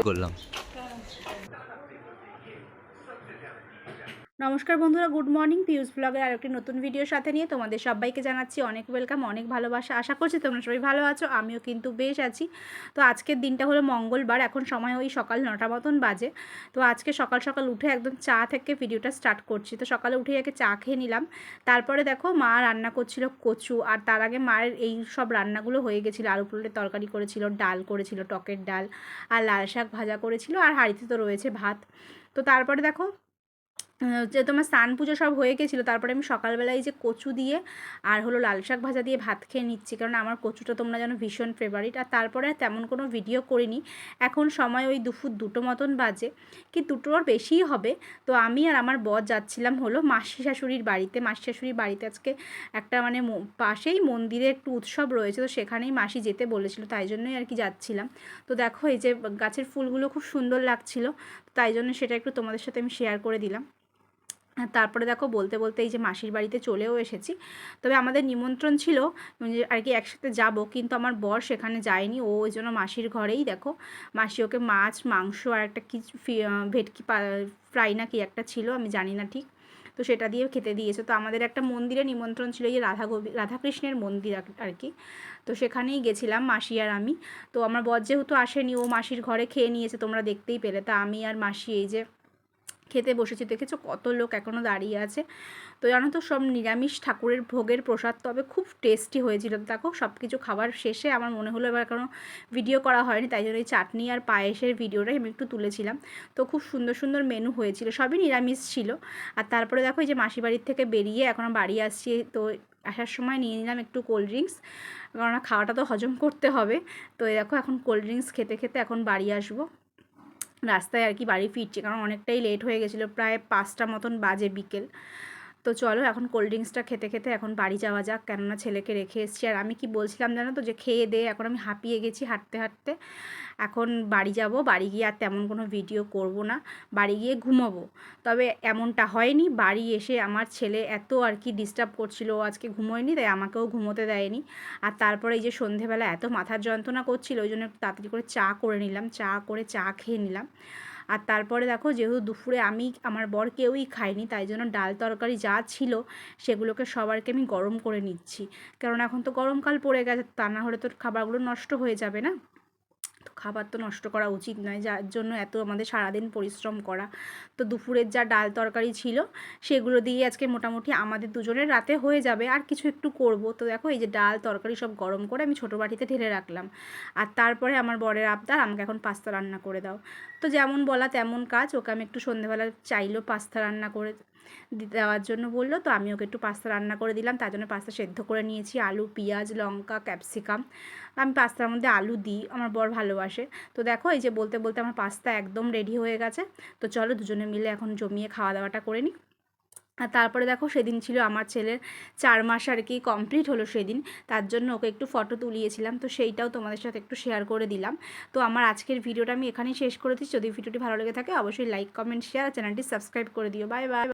করলাম। নমস্কার বন্ধুরা, গুড মর্নিং। পিউস ব্লগের আর একটি নতুন ভিডিওর সাথে নিয়ে তোমাদের সবাইকে জানাচ্ছি অনেক ওয়েলকাম অনেক ভালোবাসা। আশা করছি তোমরা সবাই ভালো আছো, আমিও কিন্তু বেশ আছি। তো আজকের দিনটা হলো মঙ্গলবার, এখন সময় ওই সকাল নটা মতন বাজে। তো আজকে সকাল সকাল উঠে একদম চা থেকে ভিডিওটা স্টার্ট করছি। তো সকালে উঠে একে চা খেয়ে নিলাম। তারপরে দেখো, মা রান্না করছিল কচু, আর তার আগে মায়ের এই সব রান্নাগুলো হয়ে গেছিল। আলু পুলের তরকারি করেছিল, ডাল করেছিল, টকের ডাল, আর লাল শাক ভাজা করেছিল, আর হাঁড়িতে তো রয়েছে ভাত। তো তারপরে দেখো যে তোমার স্নান পুজো সব হয়ে গেছিল, তারপরে আমি সকালবেলায় যে কচু দিয়ে আর হলো লাল শাক ভাজা দিয়ে ভাত খেয়ে নিচ্ছি, কারণ আমার কচুটা তোমরা যেন ভীষণ ফেভারিট আর তারপরে তেমন কোনো ভিডিও করিনি। এখন সময় ওই দুপুর দুটো মতন বাজে, কি দুটোর বেশিই হবে। তো আমি আর আমার বর যাচ্ছিলাম হলো মাসি শাশুড়ির বাড়িতে, মাসি শাশুড়ির বাড়িতে আজকে একটা মানে পাশেই মন্দিরে একটু উৎসব রয়েছে, তো সেখানেই মাসি যেতে বলেছিল, তাই জন্যই আর কি যাচ্ছিলাম। তো দেখো এই যে গাছের ফুলগুলো খুব সুন্দর লাগছিল তাই জন্য সেটা একটু তোমাদের সাথে আমি শেয়ার করে দিলাম। তারপরে দেখো বলতে বলতে এই যে মাসির বাড়িতে চলেও এসেছি। তবে আমাদের নিমন্ত্রণ ছিল আর কি একসাথে যাব, কিন্তু আমার বর সেখানে যায়নি। ও ওই জন্য মাসির ঘরেই দেখো, মাসি ওকে মাছ, মাংস আর একটা কি ভেটকি ফ্রাই না কি একটা ছিল, আমি জানি না ঠিক। তো সেটা দিয়ে খেতে দিয়েছে। তো আমাদের একটা মন্দিরে নিমন্ত্রণ ছিল, এই রাধা গোবি, রাধাকৃষ্ণের মন্দির আর কি। তো সেখানেই গেছিলাম মাসি আর আমি। তো আমার বর যেহেতু আসেনি, ও মাসির ঘরে খেয়ে নিয়েছে, তোমরা দেখতেই পেলে। তা আমি আর মাসি এই যে খেতে বসেছি। দেখেছ কত লোক এখনও দাঁড়িয়ে আছে। তো জানো তো সব নিরামিষ ঠাকুরের ভোগের প্রসাদ, তবে খুব টেস্টি হয়েছিল। দেখো সব কিছু খাবার শেষে আমার মনে হলো এবার কোনো ভিডিও করা হয়নি, তাই জন্য এই চাটনি আর পায়েসের ভিডিওটাই আমি একটু তুলেছিলাম। তো খুব সুন্দর সুন্দর মেনু হয়েছিল, সবই নিরামিষ ছিল। আর তারপরে দেখো এই যে মাসি বাড়ির থেকে বেরিয়ে এখন বাড়ি আসছি, তো আসার সময় নিয়ে নিলাম একটু কোল্ড ড্রিঙ্কস কারণ খাওয়াটা তো হজম করতে হবে। তো দেখো এখন কোল্ড ড্রিঙ্কস খেতে খেতে এখন বাড়ি আসব। রাস্তায় আর কি বাড়ি ফিরছি, কারণ অনেকটাই লেট হয়ে গেছিল, প্রায় পাঁচটা মতন বাজে বিকেল। তো চলো এখন কোল্ড ড্রিঙ্কসটা খেতে খেতে এখন বাড়ি যাওয়া যাক, কেননা ছেলেকে রেখে এসেছি। আর আমি কি বলছিলাম জানো তো যে খেয়ে দে, এখন আমি হাঁপিয়ে গেছি হাঁটতে হাঁটতে। এখন বাড়ি যাব, বাড়ি গিয়ে আর তেমন কোনো ভিডিও করব না, বাড়ি গিয়ে ঘুমাবো। তবে এমনটা হয়নি, বাড়ি এসে আমার ছেলে এত আর কি ডিস্টার্ব করছিল আজকে ঘুমোয়নি, তাই আমাকেও ঘুমোতে দেয়নি। আর তারপরে এই যে সন্ধেবেলা এত মাথার যন্ত্রণা করছিল, ওই জন্য তাড়াতাড়ি করে চা করে নিলাম, চা করে চা খেয়ে নিলাম। আর তারপরে দেখো যেহেতু দুপুরে আমি, আমার বর কেউই খাইনি তাই জন্য ডাল তরকারি যা ছিল সেগুলোকে সবারকে আমি গরম করে নিচ্ছি। কারণ এখন তো গরমকাল পড়ে গেছে, তা না হলে তো খাবারগুলো নষ্ট হয়ে যাবে না? খাবার তো নষ্ট করা উচিত নয়, যার জন্য এত আমাদের সারাদিন পরিশ্রম করা। তো দুপুরের যা ডাল তরকারি ছিল, সেগুলো দিয়ে আজকে মোটামুটি আমাদের দুজনের রাতে হয়ে যাবে, আর কিছু একটু করব। তো দেখো, এই যে ডাল তরকারি সব গরম করে আমি ছোটো বাটিতে ঢেলে রাখলাম। আর তারপরে আমার বরের আবদার, আমাকে এখন পাস্তা রান্না করে দাও। তো যেমন বলা তেমন কাজ, ওকে আমি একটু সন্ধেবেলা চাইলো পাস্তা রান্না করে দেওয়ার জন্য বলল। তো আমি ওকে একটু পাস্তা রান্না করে দিলাম। তার জন্য পাস্তা সেদ্ধ করে নিয়েছি। আলু, পেঁয়াজ, লঙ্কা ক্যাপসিকাম আমি পাস্তার মধ্যে আলু দিই। আমার বর ভালোবাসে। তো দেখো, এই যে বলতে বলতে আমার পাস্তা একদম রেডি হয়ে গেছে। তো চলো দুজনে মিলে এখন জমিয়ে খাওয়া দাওয়াটা করে নিই। আর তারপরে দেখো, সেদিন ছিল আমার ছেলের চার মাস আর কি কমপ্লিট হলো সেদিন। তার জন্য ওকে একটু ফটো তুলিয়েছিলাম। তো সেইটাও তোমাদের সাথে একটু শেয়ার করে দিলাম। তো আমার আজকের ভিডিওটা আমি এখানেই শেষ করে দিচ্ছি। যদি ভিডিওটি ভালো লেগে থাকে, অবশ্যই লাইক কমেন্ট শেয়ার চ্যানেলটি সাবস্ক্রাইব করে দিও। Bye bye